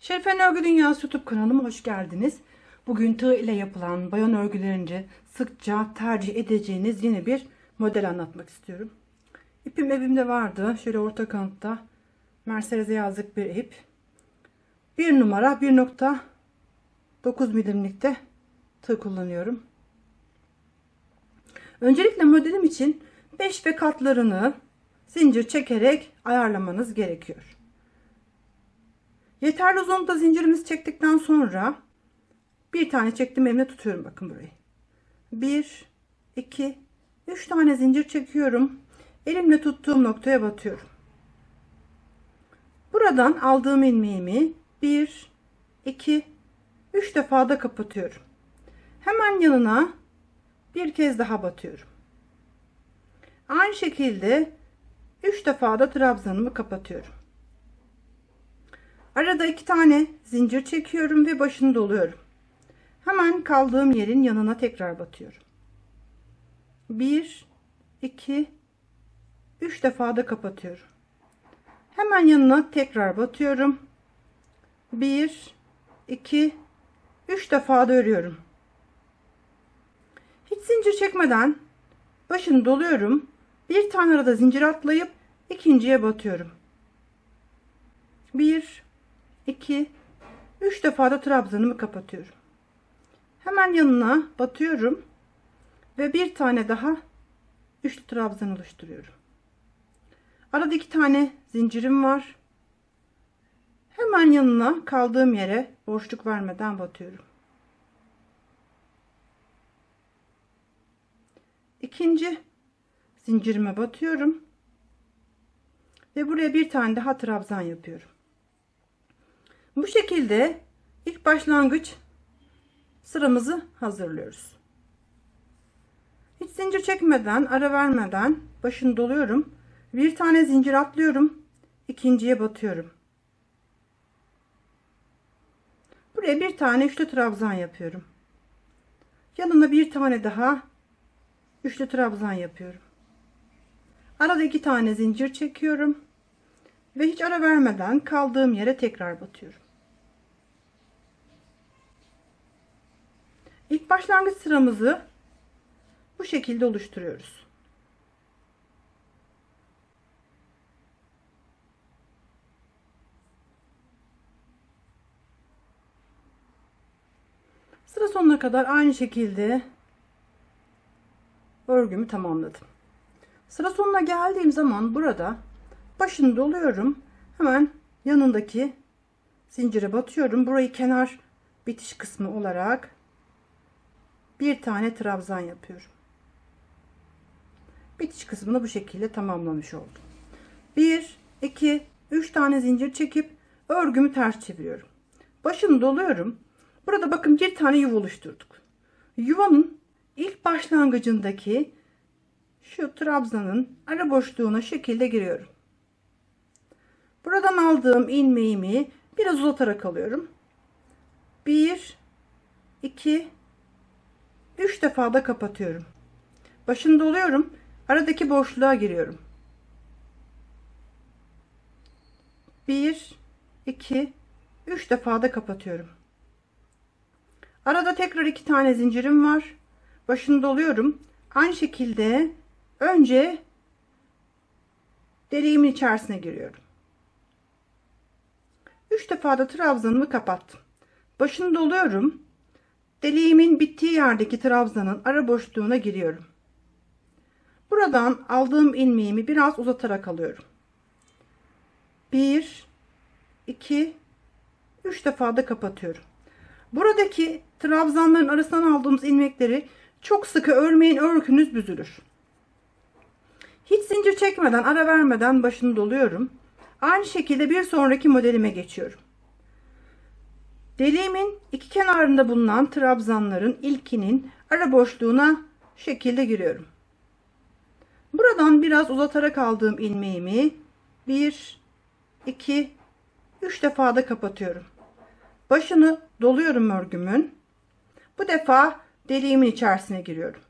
Şerifen Örgü Dünyası YouTube kanalıma hoş geldiniz. Bugün tığ ile yapılan bayan örgülerince sıkça tercih edeceğiniz yeni bir model anlatmak istiyorum. İpim evimde vardı. Şöyle orta kantta Mercedes'e yazlık bir ip. Bir numara 1.9 milimlikte tığ kullanıyorum. Öncelikle modelim için 5 ve katlarını zincir çekerek ayarlamanız gerekiyor. Yeterli uzunlukta zincirimizi çektikten sonra bir tane çektim elimle tutuyorum bakın burayı. 1 2 3 tane zincir çekiyorum. Elimle tuttuğum noktaya batıyorum. Buradan aldığım ilmeğimi 1 2 3 defa da kapatıyorum. Hemen yanına bir kez daha batıyorum. Aynı şekilde 3 defa da trabzanımı kapatıyorum. Arada iki tane zincir çekiyorum ve başını doluyorum. Hemen kaldığım yerin yanına tekrar batıyorum. 1 2 3 defa da kapatıyorum. Hemen yanına tekrar batıyorum. 1 2 3 defa da örüyorum. Hiç zincir çekmeden başını doluyorum. Bir tane arada zincir atlayıp ikinciye batıyorum. 1 2 3 defa da trabzanımı kapatıyorum. Hemen yanına batıyorum ve bir tane daha üçlü trabzan oluşturuyorum. Arada iki tane zincirim var. Hemen yanına kaldığım yere boşluk vermeden batıyorum. İkinci zincirime batıyorum ve buraya bir tane daha trabzan yapıyorum. Bu şekilde ilk başlangıç sıramızı hazırlıyoruz. Hiç zincir çekmeden, ara vermeden başını doluyorum. Bir tane zincir atlıyorum. ikinciye batıyorum. Buraya bir tane üçlü trabzan yapıyorum. Yanına bir tane daha üçlü trabzan yapıyorum. Arada iki tane zincir çekiyorum ve hiç ara vermeden kaldığım yere tekrar batıyorum. İlk başlangıç sıramızı bu şekilde oluşturuyoruz. Sıra sonuna kadar aynı şekilde örgümü tamamladım. Sıra sonuna geldiğim zaman burada başını doluyorum. Hemen yanındaki zincire batıyorum. Burayı kenar bitiş kısmı olarak bir tane trabzan yapıyorum. Bitiş kısmını bu şekilde tamamlamış oldum. 1 2 3 tane zincir çekip örgümü ters çeviriyorum. Başını doluyorum. Burada bakın bir tane yuva oluşturduk. Yuvanın ilk başlangıcındaki şu trabzanın ara boşluğuna şekilde giriyorum. Buradan aldığım ilmeğimi biraz uzatarak alıyorum. 1 2 3 defa da kapatıyorum. Başını doluyorum. Aradaki boşluğa giriyorum. 1 2 3 defa da kapatıyorum. Arada tekrar iki tane zincirim var. Başını doluyorum. Aynı şekilde önce deliğimin içerisine giriyorum. 3 defa da trabzanımı kapattım. Başını doluyorum. Deliğimin bittiği yerdeki trabzanın ara boşluğuna giriyorum. Buradan aldığım ilmeğimi biraz uzatarak alıyorum. 1 2 3 defa da kapatıyorum. Buradaki trabzanların arasından aldığımız ilmekleri çok sıkı örmeyin örgünüz büzülür. Hiç zincir çekmeden ara vermeden başını doluyorum. Aynı şekilde bir sonraki modelime geçiyorum. Deliğimin iki kenarında bulunan trabzanların ilkinin ara boşluğuna şekilde giriyorum. Buradan biraz uzatarak aldığım ilmeğimi 1 2 3 defa da kapatıyorum. Başını doluyorum örgümün. Bu defa deliğimin içerisine giriyorum.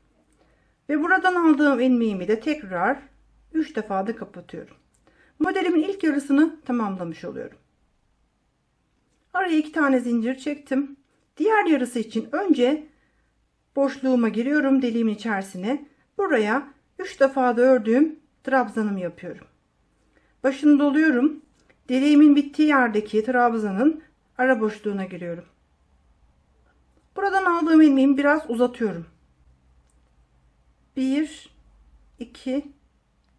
Ve buradan aldığım ilmeğimi de tekrar 3 defa da kapatıyorum. Modelimin ilk yarısını tamamlamış oluyorum. Araya iki tane zincir çektim. Diğer yarısı için önce boşluğuma giriyorum deliğimin içerisine. Buraya 3 defa da ördüğüm trabzanımı yapıyorum. Başını doluyorum. Deliğimin bittiği yerdeki trabzanın ara boşluğuna giriyorum. Buradan aldığım ilmeğimi biraz uzatıyorum. 1 2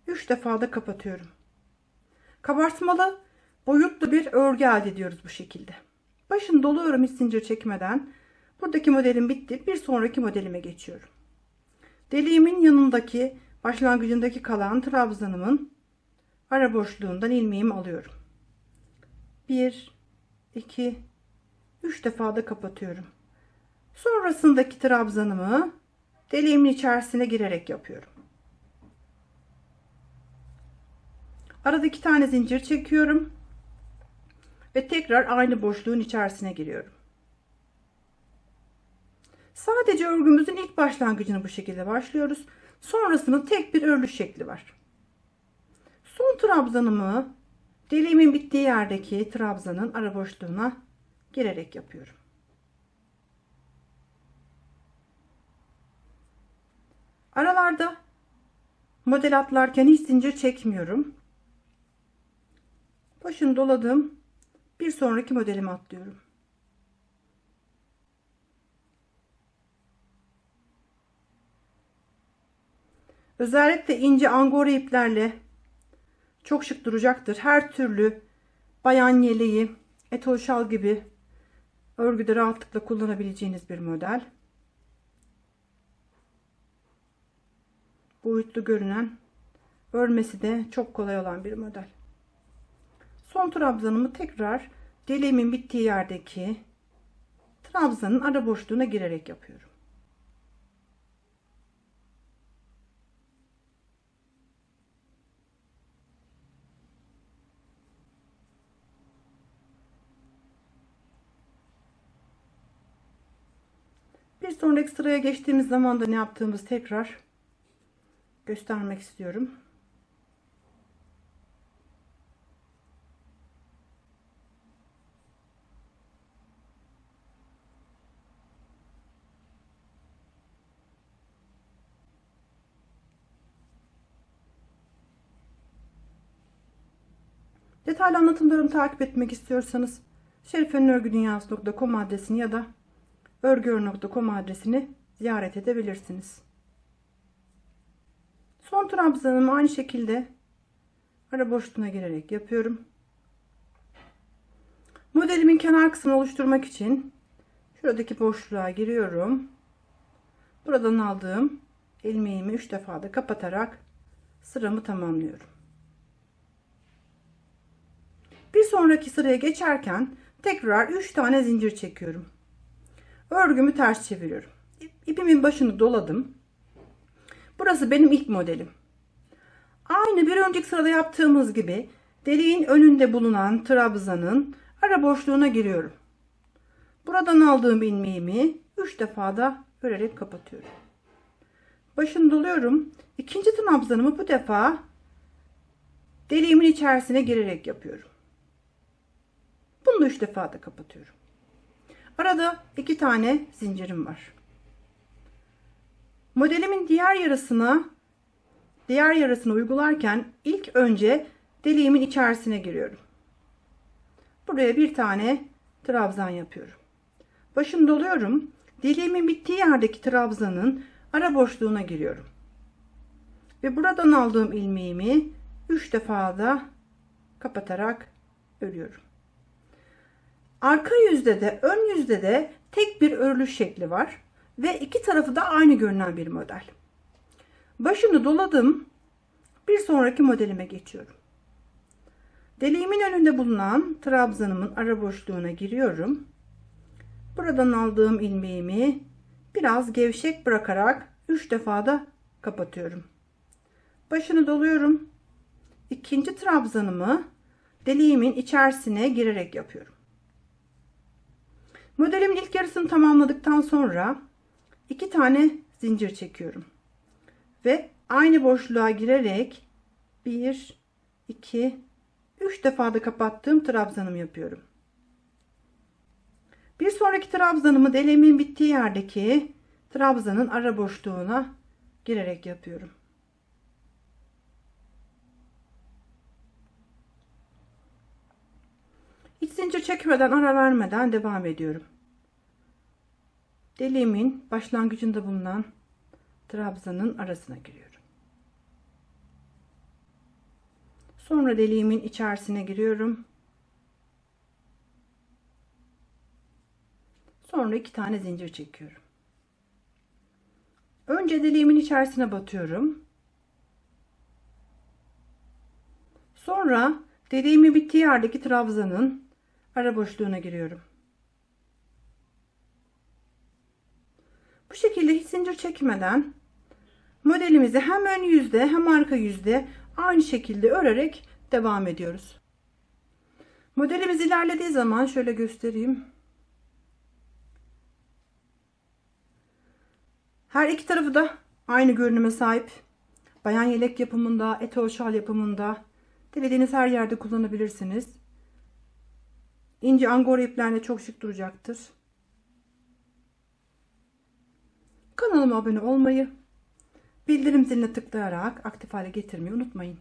3 defa da kapatıyorum. Kabartmalı boyutlu bir örgü elde ediyoruz bu şekilde. Başını doluyorum hiç zincir çekmeden. Buradaki modelim bitti. Bir sonraki modelime geçiyorum. Deliğimin yanındaki başlangıcındaki kalan trabzanımın ara boşluğundan ilmeğimi alıyorum. 1 2 3 defa da kapatıyorum. Sonrasındaki trabzanımı deliğimin içerisine girerek yapıyorum. Arada iki tane zincir çekiyorum ve tekrar aynı boşluğun içerisine giriyorum. Sadece örgümüzün ilk başlangıcını bu şekilde başlıyoruz. Sonrasında tek bir örülü şekli var. Son trabzanımı deliğimin bittiği yerdeki trabzanın ara boşluğuna girerek yapıyorum. Aralarda model atlarken hiç zincir çekmiyorum. Başını doladım. Bir sonraki modelime atlıyorum. Özellikle ince angora iplerle çok şık duracaktır. Her türlü bayan yeleği, etol şal gibi örgüde rahatlıkla kullanabileceğiniz bir model. Boyutlu görünen, örmesi de çok kolay olan bir model. Son trabzanımı tekrar deliğimin bittiği yerdeki trabzanın ara boşluğuna girerek yapıyorum. Bir sonraki sıraya geçtiğimiz zaman da ne yaptığımızı tekrar göstermek istiyorum. Detaylı anlatımlarımı takip etmek istiyorsanız şerifenörgüdünyası.com adresini ya da örgüör.com adresini ziyaret edebilirsiniz. Son trabzanımı aynı şekilde ara boşluğuna girerek yapıyorum. Modelimin kenar kısmını oluşturmak için şuradaki boşluğa giriyorum. Buradan aldığım ilmeğimi 3 defa da kapatarak sıramı tamamlıyorum. Bir sonraki sıraya geçerken tekrar 3 tane zincir çekiyorum. Örgümü ters çeviriyorum. İpimin başını doladım. Burası benim ilk modelim. Aynı bir önceki sırada yaptığımız gibi deliğin önünde bulunan trabzanın ara boşluğuna giriyorum. Buradan aldığım ilmeğimi 3 defa da örerek kapatıyorum. Başını doluyorum. İkinci trabzanımı bu defa deliğimin içerisine girerek yapıyorum. Bunu 3 defa da kapatıyorum. Arada iki tane zincirim var. Modelimin diğer yarısına diğer yarısını uygularken ilk önce deliğimin içerisine giriyorum. Buraya bir tane trabzan yapıyorum. Başını doluyorum. Deliğimin bittiği yerdeki trabzanın ara boşluğuna giriyorum. Ve buradan aldığım ilmeğimi 3 defa da kapatarak örüyorum. Arka yüzde de ön yüzde de tek bir örülüş şekli var ve iki tarafı da aynı görünen bir model. Başını doladım. Bir sonraki modelime geçiyorum. Deliğimin önünde bulunan trabzanımın ara boşluğuna giriyorum. Buradan aldığım ilmeğimi biraz gevşek bırakarak 3 defa da kapatıyorum. Başını doluyorum. İkinci trabzanımı deliğimin içerisine girerek yapıyorum. Modelimin ilk yarısını tamamladıktan sonra iki tane zincir çekiyorum. Ve aynı boşluğa girerek 1 2 3 defa da kapattığım trabzanımı yapıyorum. Bir sonraki trabzanımı deleğimin bittiği yerdeki trabzanın ara boşluğuna girerek yapıyorum. Hiç zincir çekmeden ara vermeden devam ediyorum. Deliğimin başlangıcında bulunan trabzanın arasına giriyorum. Sonra deliğimin içerisine giriyorum. Sonra iki tane zincir çekiyorum. Önce deliğimin içerisine batıyorum. Sonra deliğimi bittiği yerdeki trabzanın ara boşluğuna giriyorum. Bu şekilde hiç zincir çekmeden modelimizi hem ön yüzde hem arka yüzde aynı şekilde örerek devam ediyoruz. Modelimiz ilerlediği zaman şöyle göstereyim. Her iki tarafı da aynı görünüme sahip. Bayan yelek yapımında, etol yapımında dilediğiniz her yerde kullanabilirsiniz. İnce angora iplerle çok şık duracaktır. Kanalıma abone olmayı, bildirim ziline tıklayarak aktif hale getirmeyi unutmayın.